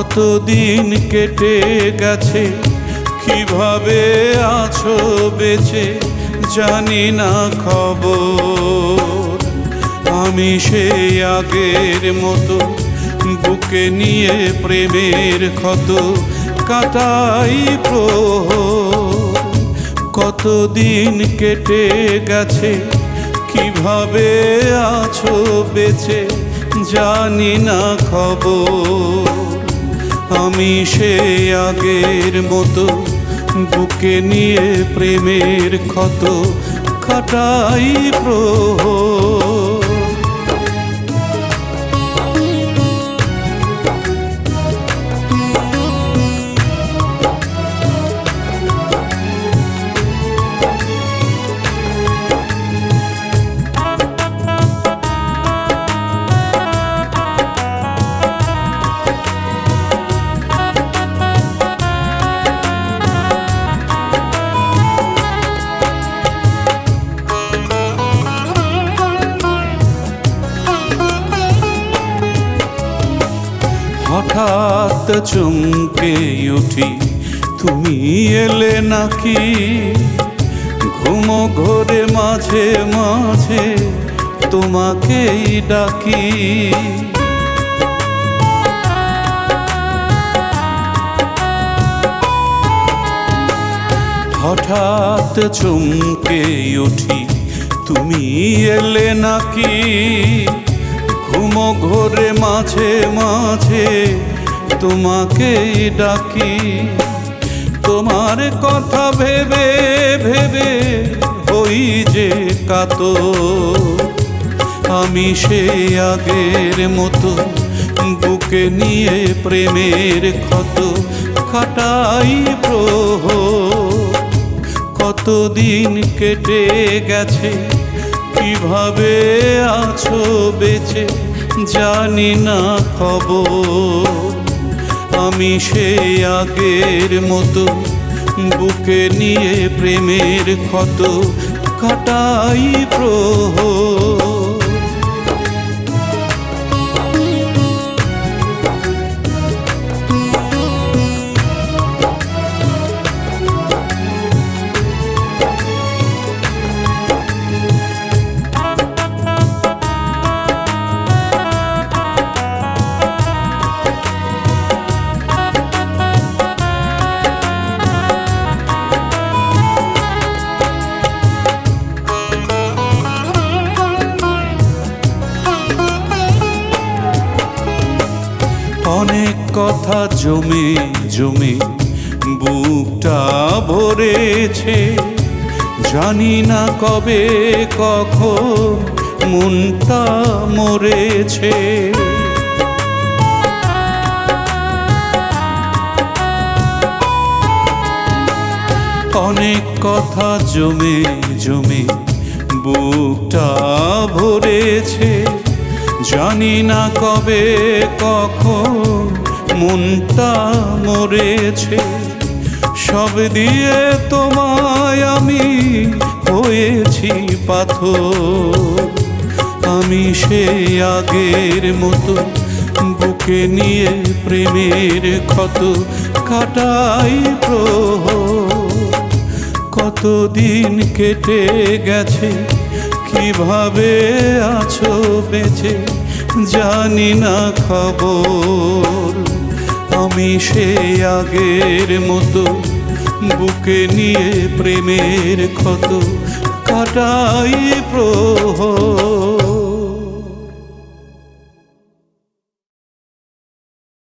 কতদিন কেটে গেছে? কীভাবে আছো বেঁচে? জানি না খবর। আমি সেই আগের মতো বুকে নিয়ে প্রেমের ক্ষত কাটাই কতদিন কেটে গেছে? কীভাবে আছো বেঁচে? জানি না খবর। আমি সে আগের মতো বুকে নিয়ে প্রেমের ক্ষত খাটাই প্রহর। হঠাৎ চমকে উঠি, তুমি এলে নাকি? ঘুমো ঘোরে মাঝে মাঝে তোমাকেই ডাকি। হঠাৎ চমকে উঠি, তুমি এলে নাকি? ঘুমো ঘোরে মাঝে মাঝে তোমাকে ডাকি। তোমার কথা ভেবে ভেবে হই যে কাত আমি সে আগের মতো বুকে নিয়ে প্রেমের ক্ষত খাটাই প্রহ কতদিন কেটে গেছে কীভাবে আছো বেঁচে জানি না খবর। আমি সেই আগের মতো বুকে নিয়ে প্রেমের ক্ষত কাটাই প্রহর। অনেক কথা জমে জমে বুকটা ভরেছে। জানি না কবে, কখন মনটা মরেছে। অনেক কথা জমে জমে বুকটা ভরেছে। জানি না কবে, কখন মনটা মরেছে। সব দিয়ে তোমায় আমি হয়েছি পাথর। আমি সেই আগের মতো বুকে নিয়ে প্রেমের ক্ষত কাটাই প্রহর। কতদিন কেটে গেছে কীভাবে আছো বেঁচে জানি না খবর। আমি সে আগের মতো বুকে নিয়ে প্রেমের ক্ষত কাটাই প্রহর।